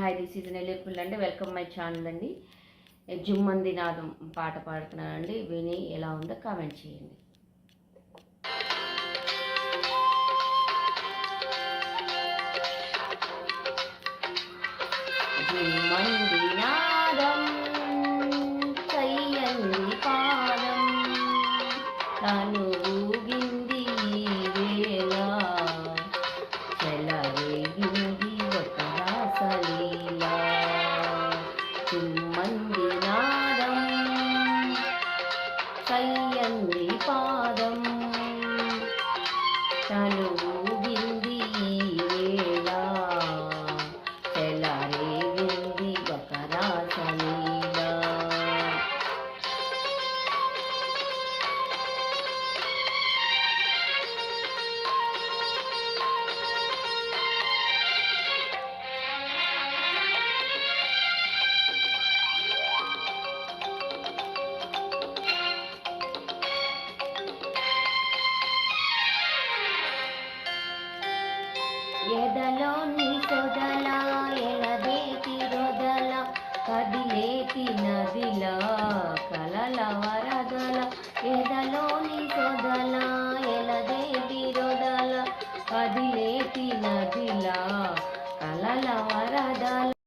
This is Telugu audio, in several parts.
హాయ్ దిస్ ఈజ్ నెల్లిపుల్ అండి వెల్కమ్ మై ఛానల్ అండి. జుమ్మంది నాదం పాట పాడుతున్నానండి. విని ఎలా ఉందో కామెంట్ చేయండి. జుమ్మంది కయ్యంది పాదం. తను ఎదలోని సొదల ఎలదేటి రొదల కదిలేటి నదిల కలల వరదల. ఎదలోని సొదల ఎలదేటి రొదల కదిలేటి నదిల కలల వరదల.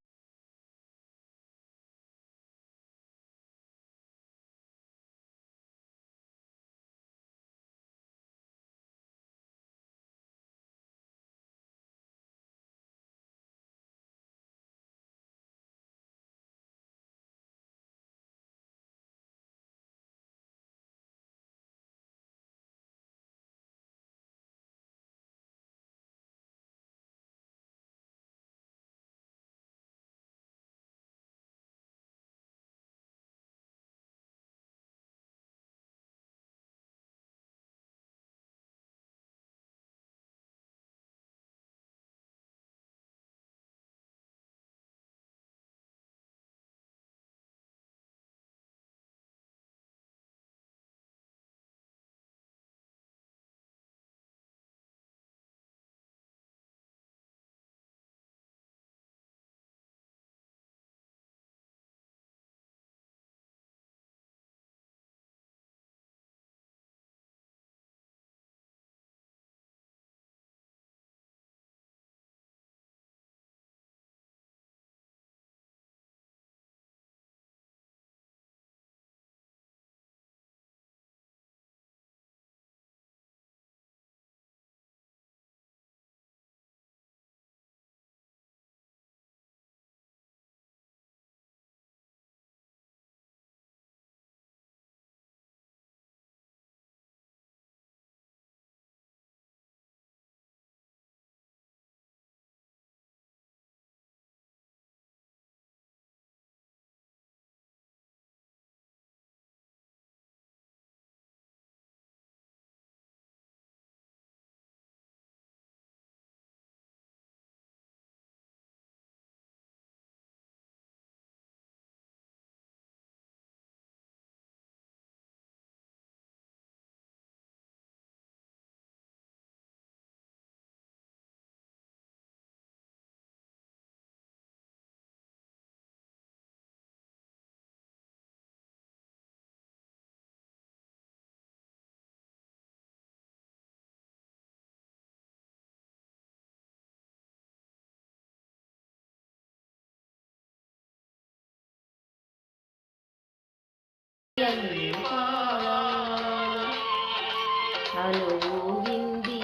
అనుగింది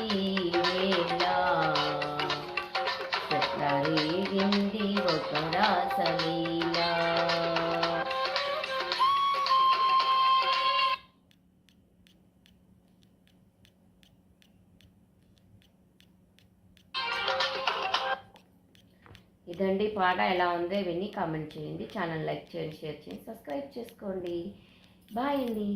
వేళ ఒక రాసలీల ఇదండి పాట ఎలా ఉందో విని కామెంట్ చేయండి. ఛానల్ లైక్ చేయండి షేర్ చేయండి సబ్స్క్రైబ్ చేసుకోండి. బాయ్ అండి